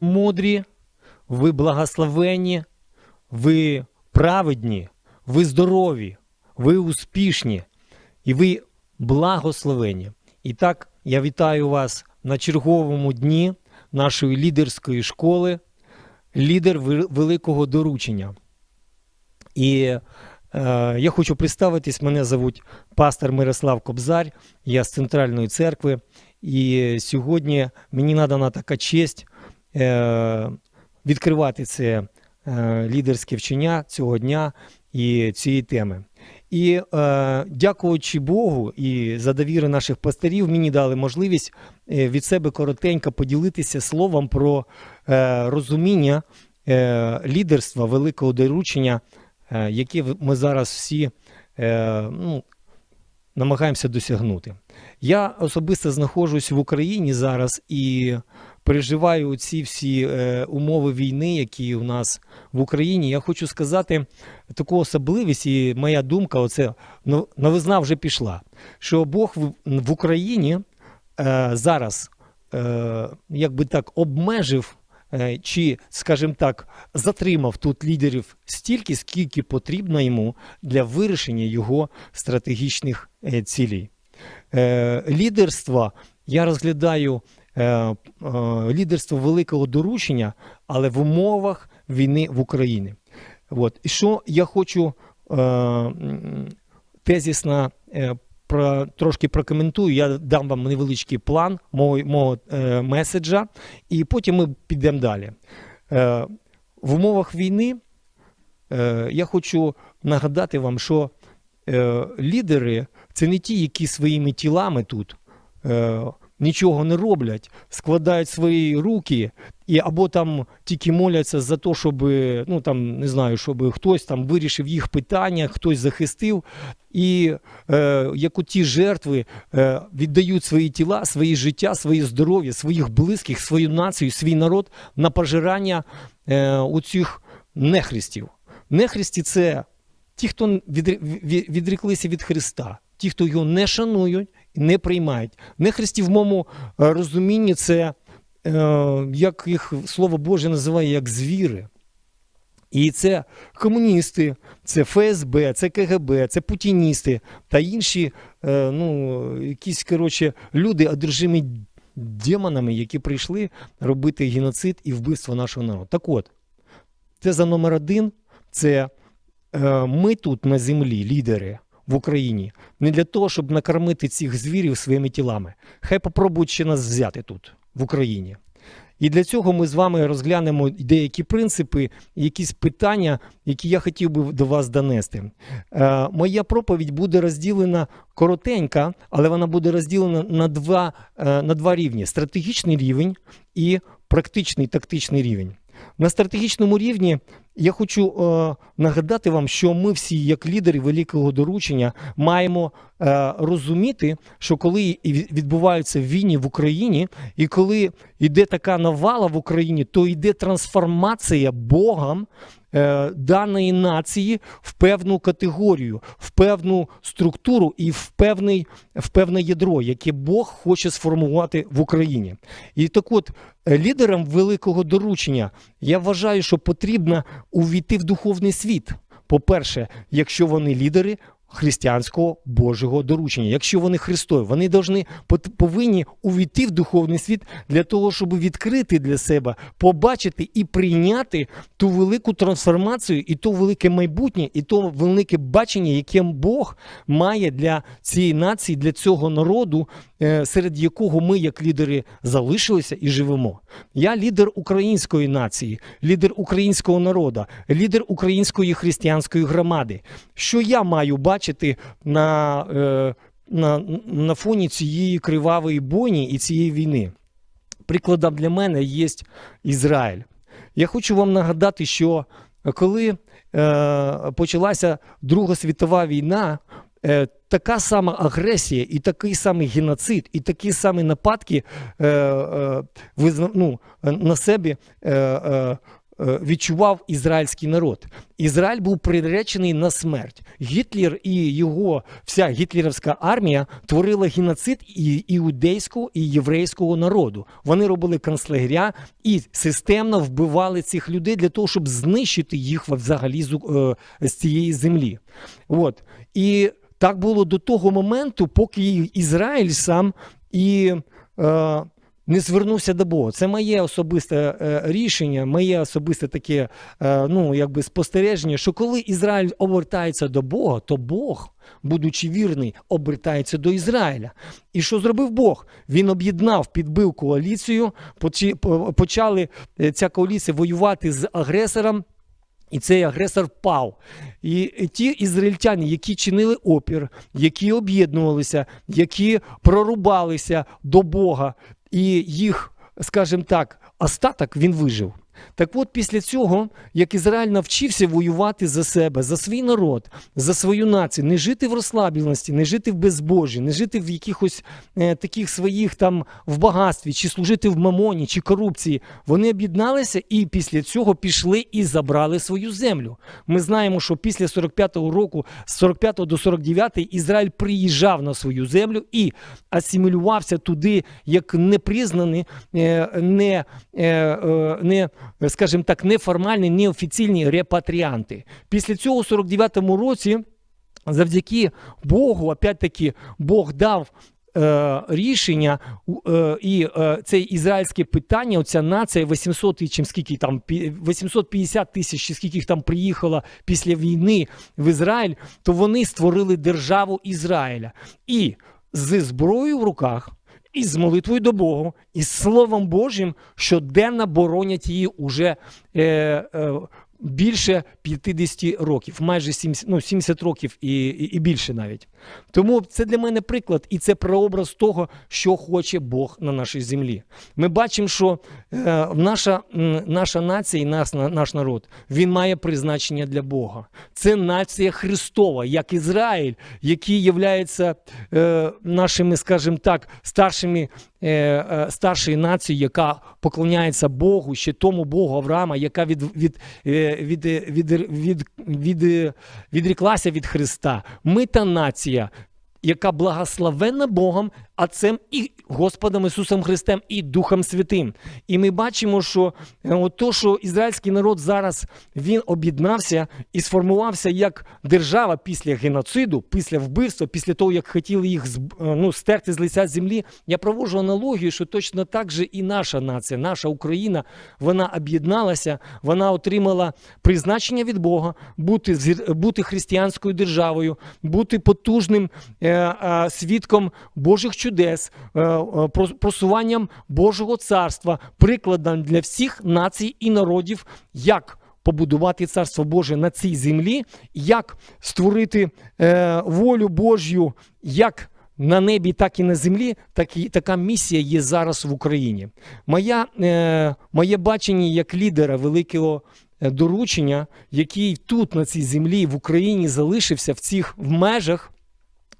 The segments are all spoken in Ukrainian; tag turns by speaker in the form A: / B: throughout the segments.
A: мудрі, ви благословенні, ви праведні, ви здорові, ви успішні і ви благословені. І так я вітаю вас на черговому дні нашої лідерської школи, лідер великого доручення. І е, я хочу представитись, мене звуть пастор Мирослав Кобзар, я з Центральної церкви. І сьогодні мені надана така честь відкривати це е, лідерське вчення цього дня і цієї теми. І е, дякуючи Богу і за довіри наших пасторів, мені дали можливість е, від себе коротенько поділитися словом про е, розуміння е, лідерства, великого доручення, е, яке ми зараз всі е, ну, намагаємося досягнути. Я особисто знаходжусь в Україні зараз і переживаю ці всі е, умови війни, які у нас в Україні. Я хочу сказати таку особливість, і моя думка, оце новизна вже пішла. Що Бог в, Україні е, зараз, е, як би так, обмежив. Чи, скажімо так, затримав тут лідерів стільки, скільки потрібно йому для вирішення його стратегічних цілей. Лідерство я розглядаю лідерство великого доручення, але в умовах війни в Україні. От. І що я хочу е, тезісно е, про, трошки прокоментую, я дам вам невеличкий план мого, мого е, меседжа, і потім ми підемо далі. Е, в умовах війни е, я хочу нагадати вам, що е, лідери це не ті, які своїми тілами тут е, нічого не роблять, складають свої руки і або там тільки моляться за те, щоб ну там не знаю, щоб хтось там вирішив їх питання, хтось захистив. І е, як у ті жертви е, віддають свої тіла, свої життя, своє здоров'я, своїх близьких, свою націю, свій народ на пожирання е, у цих нехристів. Нехристі це ті, хто відр- відреклися від Христа, ті, хто його не шанують не приймають. Нехристі в моєму е, розумінні це, е, як їх слово Боже називає, як звіри. І це комуністи, це ФСБ, це КГБ, це путіністи та інші е, ну, якісь коротше, люди, одержимі демонами, які прийшли робити геноцид і вбивство нашого народу. Так от, це за номер один, це ми тут на землі, лідери в Україні, не для того, щоб накормити цих звірів своїми тілами. Хай попробують ще нас взяти тут, в Україні. І для цього ми з вами розглянемо деякі принципи, якісь питання, які я хотів би до вас донести. Е, моя проповідь буде розділена коротенька, але вона буде розділена на два, е, на два рівні: стратегічний рівень і практичний тактичний рівень. На стратегічному рівні я хочу е, нагадати вам, що ми всі, як лідери великого доручення, маємо е, розуміти, що коли відбуваються війни в Україні, і коли йде така навала в Україні, то йде трансформація Богом е, даної нації в певну категорію, в певну структуру і в, певний, в певне ядро, яке Бог хоче сформувати в Україні. І так от, е, лідерам великого доручення я вважаю, що потрібно увійти в духовний світ. По-перше, якщо вони лідери християнського Божого доручення, якщо вони Христові, вони пот- повинні увійти в духовний світ для того, щоб відкрити для себе, побачити і прийняти ту велику трансформацію, і то велике майбутнє, і то велике бачення, яке Бог має для цієї нації, для цього народу, е, серед якого ми, як лідери, залишилися і живемо. Я лідер української нації, лідер українського народу, лідер української християнської громади. Що я маю бачити на, е, на, на фоні цієї кривавої бойні і цієї війни? Прикладом для мене є Ізраїль. Я хочу вам нагадати, що коли е, почалася Друга світова війна, е, така сама агресія, і такий самий геноцид, і такі самі нападки е, е, ну, на себе е, е, відчував ізраїльський народ. Ізраїль був приречений на смерть. Гітлер і його вся гітлерівська армія творила геноцид і іудейського і єврейського народу. Вони робили концлагеря і системно вбивали цих людей для того, щоб знищити їх взагалі з, е, цієї землі. От. І так було до того моменту, поки Ізраїль сам і. Е, не звернувся до Бога. Це моє особисте е, рішення, моє особисте таке е, ну, якби спостереження, що коли Ізраїль обертається до Бога, то Бог, будучи вірний, обертається до Ізраїля. І що зробив Бог? Він об'єднав, підбив коаліцію, почали е, ця коаліція воювати з агресором. І цей агресор впав. І ті ізраїльтяни, які чинили опір, які об'єднувалися, які прорубалися до Бога, і їх, скажімо так, остаток він вижив. Так от після цього, як Ізраїль навчився воювати за себе, за свій народ, за свою націю, не жити в розслабленості, не жити в безбожі, не жити в якихось е, таких своїх там в багатстві, чи служити в мамоні, чи корупції, вони об'єдналися і після цього пішли і забрали свою землю. Ми знаємо, що після 45-го року, з 45 до 49 Ізраїль приїжджав на свою землю і асимілювався туди як непризнаний, е, не, е, е, не скажімо так, неформальні, неофіційні репатріанти. Після цього, у 49-му році, завдяки Богу, опять-таки, Бог дав. е, Рішення е, і е, це ізраїльське питання, оця нація 800 і чим скільки там 850 тисяч, чи скільки їх там приїхало після війни в Ізраїль, то вони створили державу Ізраїля і з зброєю в руках і з молитвою до Богу, і з Словом Божим щоденно боронять її уже е, е, більше 50 років, майже 70, ну, 70 років і, і, і більше навіть. Тому це для мене приклад, і це прообраз того, що хоче Бог на нашій землі. Ми бачимо, що е, наша, наша нація і наш, наш народ він має призначення для Бога. Це нація Христова, як Ізраїль, який є е, нашими, скажімо так, старшими. е, е, Старшою нацією, яка поклоняється Богу, ще тому Богу Авраама, яка від, від, е, від, від, від, від, відріклася від Христа. Ми та нація, яка благословенна Богом, Отцем і Господом Ісусом Христем і Духом Святим. І ми бачимо, що е, то, що ізраїльський народ зараз він об'єднався і сформувався як держава після геноциду, після вбивства, після того, як хотіли їх е, ну, стерти з лиця землі. Я проводжу аналогію, що точно так же і наша нація, наша Україна, вона об'єдналася, вона отримала призначення від Бога бути, бути християнською державою, бути потужним е, е, свідком Божих чудес, е, е, просуванням Божого царства, прикладом для всіх націй і народів, як побудувати царство Боже на цій землі, як створити е, волю Божю, як на небі, так і на землі, так і така місія є зараз в Україні. Моя, е, моє бачення як лідера великого доручення, який тут на цій землі в Україні залишився в цих в межах,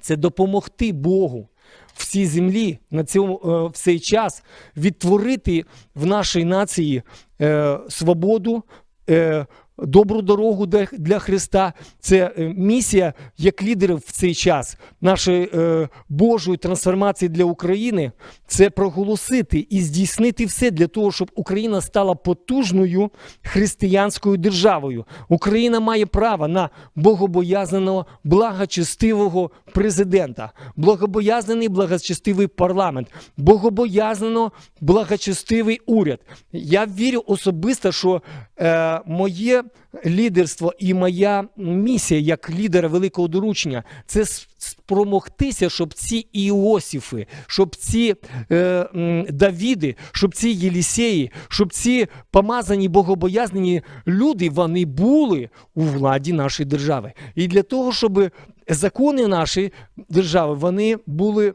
A: це допомогти Богу в цій землі на цьому е, в цей час відтворити в нашій нації е, свободу. Е, Добру дорогу для- Христа це е, місія як лідерів в цей час нашої е, Божої трансформації для України. Це проголосити і здійснити все для того, щоб Україна стала потужною християнською державою. Україна має право на богобоязаного, благочестивого президента, благобоязаний, благочестивий парламент, богобоязано, благочестивий уряд. Я вірю особисто, що е, моє лідерство і моя місія як лідера великого доручення це спромогтися, щоб ці Іосифи, щоб ці е, Давіди, щоб ці Єлісеї, щоб ці помазані богобоязнені люди вони були у владі нашої держави. І для того, щоб закони нашої держави вони були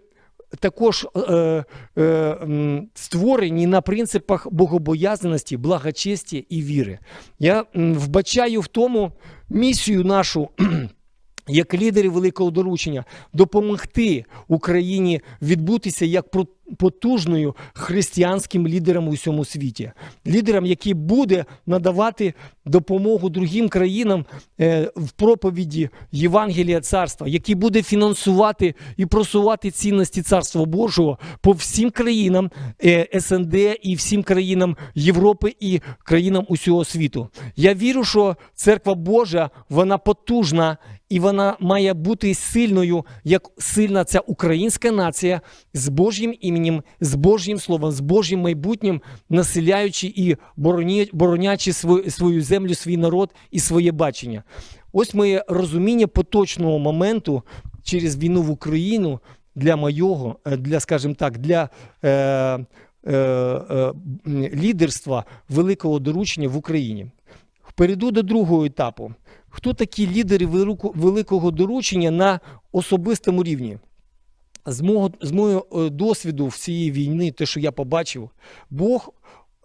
A: також е, е, створені на принципах богобоязаності, благочесті і віри. Я вбачаю в тому місію нашу. Як лідери великого доручення допомогти Україні відбутися як потужною християнським лідером у всьому світі, лідером, який буде надавати допомогу другим країнам е, в проповіді Євангелія Царства, який буде фінансувати і просувати цінності Царства Божого по всім країнам е, СНД і всім країнам Європи і країнам усього світу. Я вірю, що церква Божа вона потужна і вона має бути сильною, як сильна ця українська нація з Божим іменем, з Божим словом, з Божим майбутнім, населяючи і боронячи свою, свою землю, свій народ і своє бачення. Ось моє розуміння поточного моменту через війну в Україну для моєго, е, для, скажімо так, для е, е, е, лідерства великого доручення в Україні. Перейду до другого етапу. Хто такі лідери великого доручення на особистому рівні? З мого, з мого е, досвіду всієї війни, те, що я побачив, Бог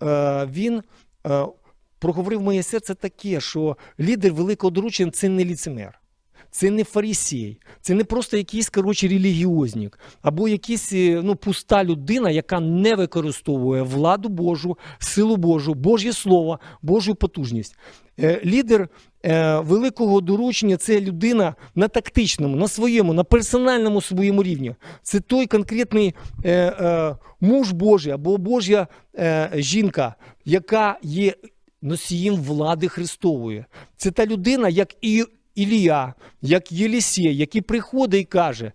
A: е, він е, проговорив моє серце таке, що лідер великого доручення це не ліцемер. Це не фарисій, це не просто якийсь коротше, релігіознік, або якийсь е, ну, пуста людина, яка не використовує владу Божу, силу Божу, Божє Слово, Божу потужність. Е, Лідер е, великого доручення це людина на тактичному, на своєму, на персональному своєму рівні. Це той конкретний муж Божий або Божа е, жінка, яка є носієм влади Христової. Це та людина, як і Ілія, як Єлісій, який приходить і каже: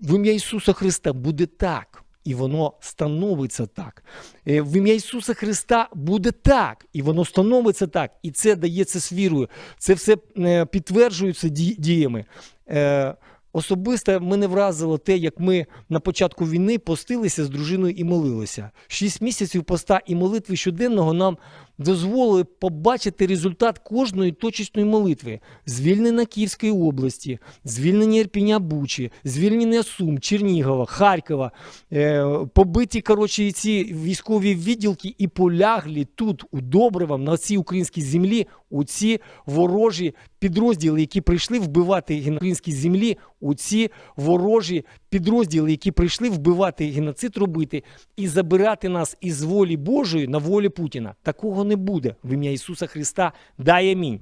A: в ім'я Ісуса Христа буде так. І воно становиться так. Е, В ім'я Ісуса Христа буде так, і воно становиться так. І це дається з вірою. Це все е, підтверджується діями. Е, Особисто мене вразило те, як ми на початку війни постилися з дружиною і молилися. Шість місяців поста і молитви щоденного нам дозволили побачити результат кожної точечної молитви: звільнення Київської області, звільнення Ірпіня Бучі, звільнення Сум, Чернігова, Харкова, е, побиті коротше, ці військові відділки і поляглі тут, у Добривам, на цій українській землі, у ці ворожі підрозділи, які прийшли вбивати ген- українській землі, у ці ворожі підрозділи, які прийшли вбивати геноцид робити і забирати нас із волі Божої на волі Путіна. Такого не буде в ім'я Ісуса Христа. Дай амінь.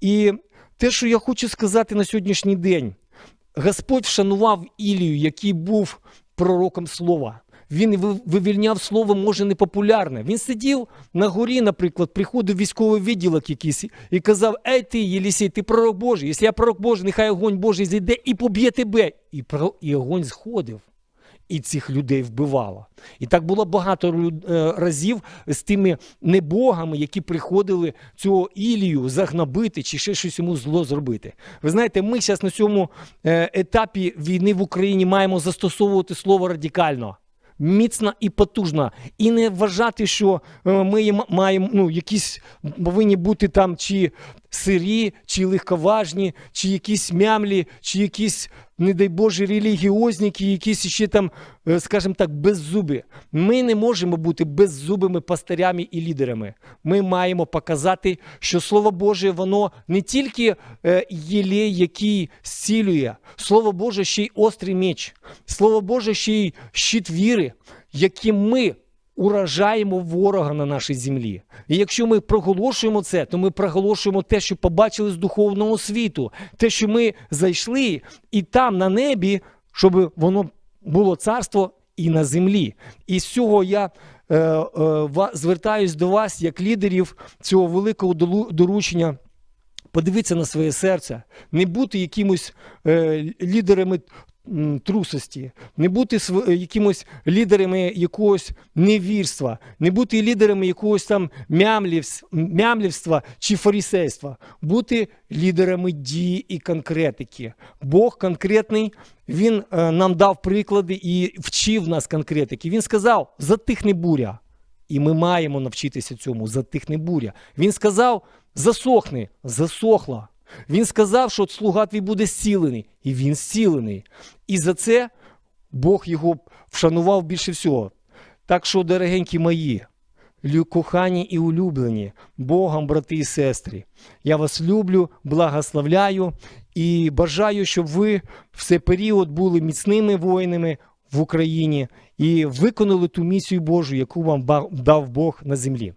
A: І те, що я хочу сказати на сьогоднішній день, Господь вшанував Ілію, який був пророком слова. Він вивільняв слово, може, непопулярне. Він сидів на горі, наприклад, приходив військовий відділок якийсь і казав: Ей ти, Єлісій, ти пророк Божий. Якщо я пророк Божий, нехай огонь Божий зійде і поб'є тебе. І, про- і огонь сходив. І цих людей вбивало. І так було багато е, разів з тими небогами, які приходили цього Ілію загнобити чи ще щось йому зло зробити. Ви знаєте, ми зараз на цьому е, етапі війни в Україні маємо застосовувати слово радикально. Міцно і потужна, і не вважати, що е, ми маємо ну, якісь повинні бути там чи сирі, чи легковажні, чи якісь мямлі, чи якісь, не дай Боже, релігіозники, якісь ще там, е, скажімо так, беззубі. Ми не можемо бути беззубими пастирями і лідерами. Ми маємо показати, що Слово Боже, воно не тільки е, який зцілює, Слово Боже ще й острий меч, Слово Боже ще й щит віри, яким ми уражаємо ворога на нашій землі. І якщо ми проголошуємо це, то ми проголошуємо те, що побачили з духовного світу, те, що ми зайшли, і там на небі, щоб воно було царство і на землі. І з цього я е, е, звертаюсь до вас, як лідерів цього великого доручення. Подивитися на своє серце, не бути якимось е, лідерами трусості, не бути е, якимось лідерами якогось невірства, не бути лідерами якогось там мямлівс- мямлівства чи фарисейства, бути лідерами дії і конкретики. Бог конкретний, Він е, нам дав приклади і вчив нас конкретики. Він сказав: затихне буря. І ми маємо навчитися цьому, затихне буря. Він сказав: засохни, засохла. Він сказав, що слуга твій буде зцілений, і він зцілений. І за це Бог його вшанував більше всього. Так що, дорогенькі мої, кохані і улюблені Богом, брати і сестри, я вас люблю, благословляю і бажаю, щоб ви в цей період були міцними воїнами в Україні і виконали ту місію Божу, яку вам дав Бог на землі.